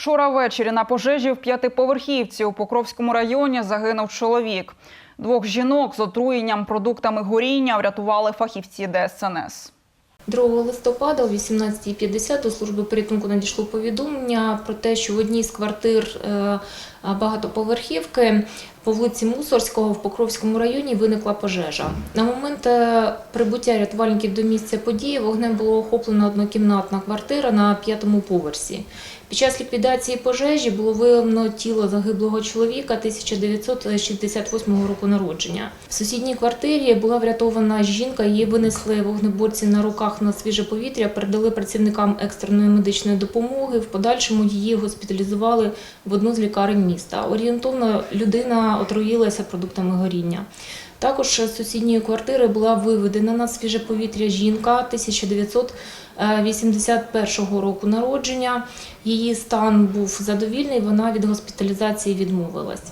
Вчора ввечері на пожежі в п'ятиповерхівці у Покровському районі загинув чоловік. Двох жінок з отруєнням продуктами горіння врятували фахівці ДСНС. 2 листопада о 18.50 до служби порятунку надійшло повідомлення про те, що в одній з квартир е, багатоповерхівки по вулиці Мусорського в Покровському районі виникла пожежа. На момент е, прибуття рятувальників до місця події вогнем було охоплена однокімнатна квартира на п'ятому поверсі. Під час ліквідації пожежі було виявлено тіло загиблого чоловіка 1968 року народження. В сусідній квартирі була врятована жінка. Її винесли вогнеборці на руках на свіже повітря, передали працівникам екстреної медичної допомоги. В подальшому її госпіталізували в одну з лікарень міста. Орієнтовно людина отруїлася продуктами горіння. Також з сусідньої квартири була виведена на свіже повітря жінка 1981 року народження. Її стан був задовільний, вона від госпіталізації відмовилась.